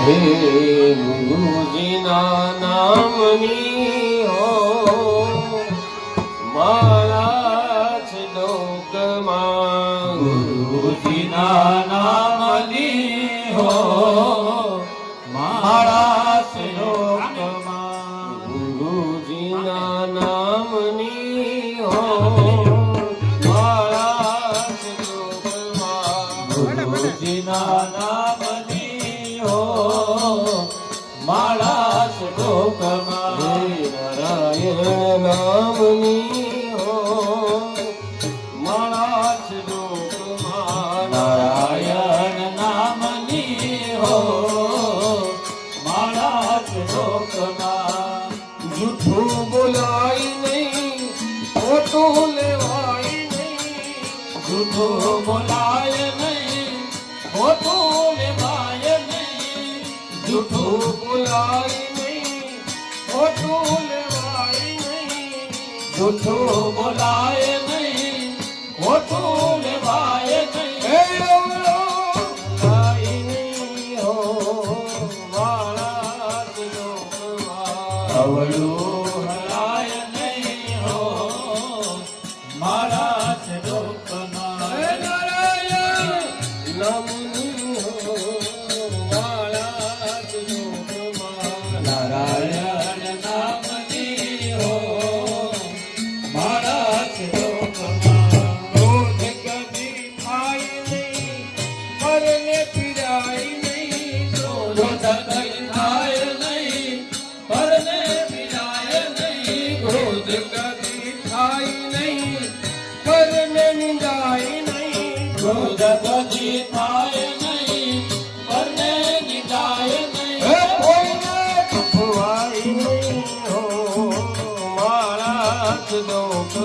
હે ગુરુજીના નામની હો મારા છે લોકમાં ગુરુજીના નામની હો જૂઠું બોલાય નહીં, ખોટું લેવાય નહીં. જૂઠું બોલાય નહીં, ખોટું લેવાય નહીં. જૂઠું બોલાય નહીં, ખોટું લેવાય નહીં. જૂઠું બોલાય નહીં, ખોટું te dou.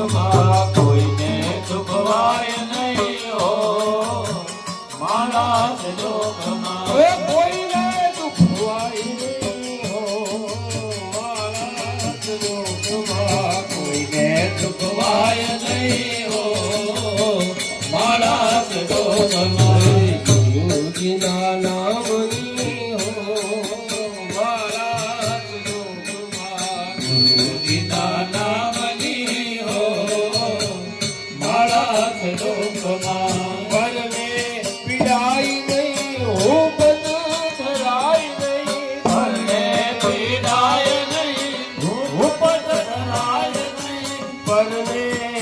જગમાં કોઈને દુખવાય નહીં હો. મારા જગમાં કોઈને દુખવાય નહીં હો. મારા જગમાં કોઈને દુખવાય નહીં बनने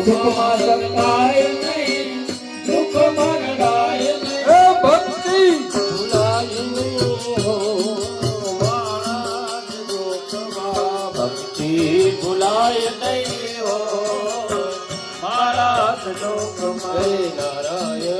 દુઃખમાં સતાય નહીં દુઃખમાં રડાય નહીં એ ભક્તિ ભૂલાય નહીં Narayan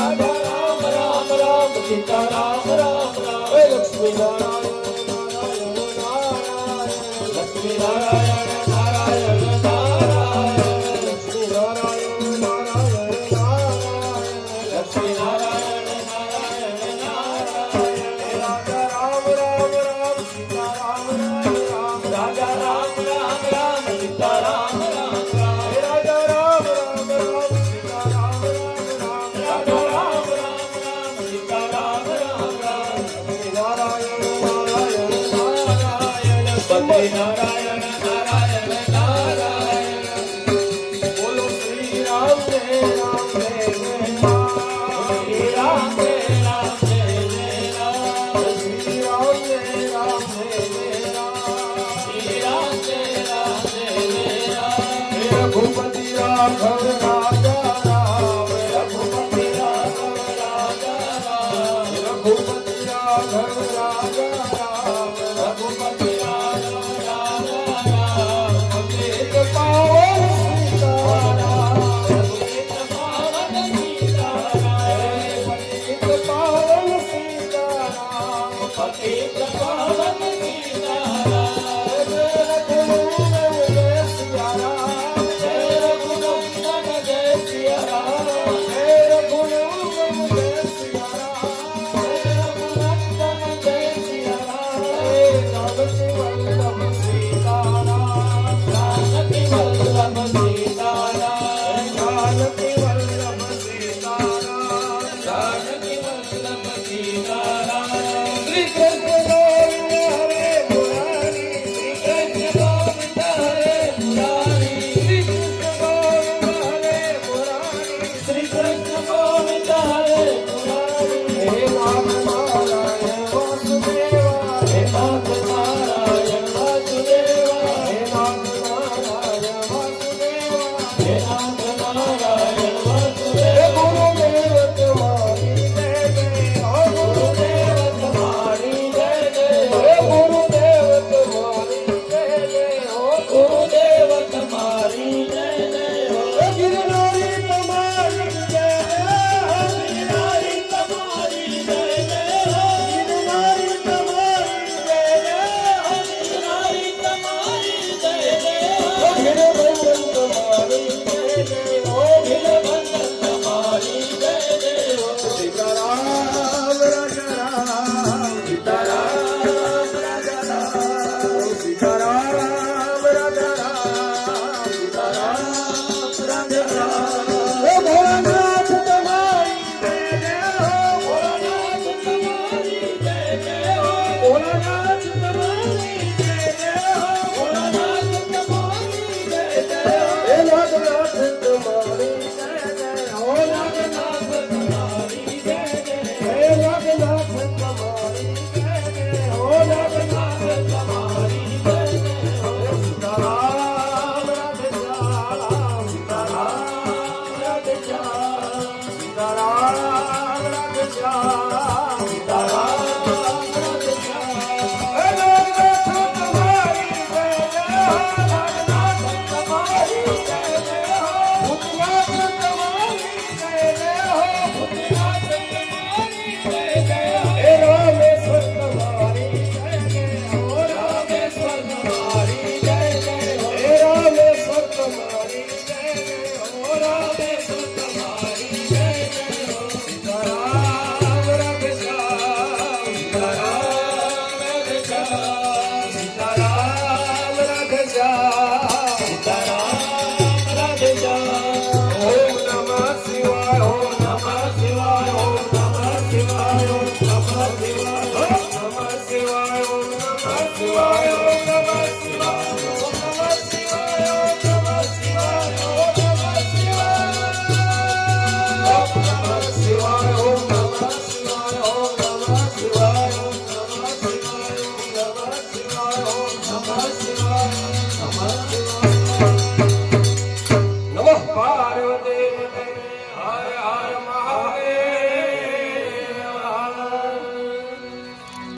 Bye-bye. Sita Ram Ram Ram Lakshmi Narayan Narayan Lakshmi Narayan Raja Ram Ram I'm